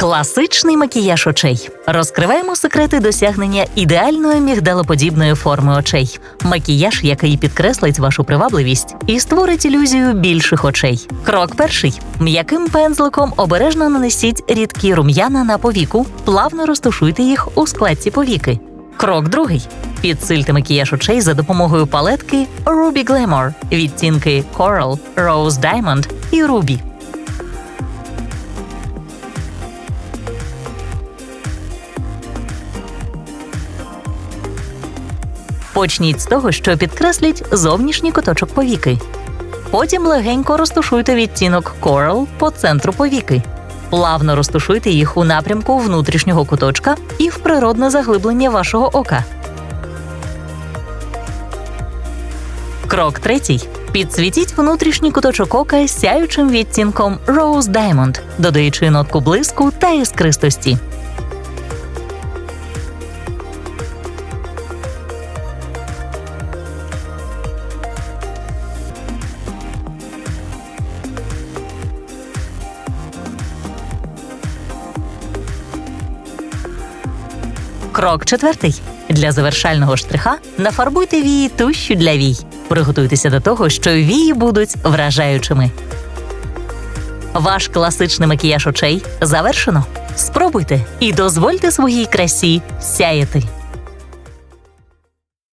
Класичний макіяж очей. Розкриваємо секрети досягнення ідеальної мігдалоподібної форми очей. Макіяж, який підкреслить вашу привабливість і створить ілюзію більших очей. Крок перший: м'яким пензликом обережно нанесіть рідкі рум'яна на повіку, плавно розташуйте їх у складці повіки. Крок другий. Підсильте макіяж очей за допомогою палетки Ruby Glamour, відтінки Coral, Rose Diamond і Ruby. Почніть з того, що підкресліть зовнішній куточок повіки. Потім легенько розташуйте відтінок Coral по центру повіки. Плавно розташуйте їх у напрямку внутрішнього куточка і в природне заглиблення вашого ока. Крок третій. Підсвітіть внутрішній куточок ока сяючим відтінком Rose Diamond, додаючи нотку блиску та іскристості. Крок четвертий. Для завершального штриха нафарбуйте вії тущу для вій. Приготуйтеся до того, що вії будуть вражаючими. Ваш класичний макіяж очей завершено. Спробуйте і дозвольте своїй красі сяяти.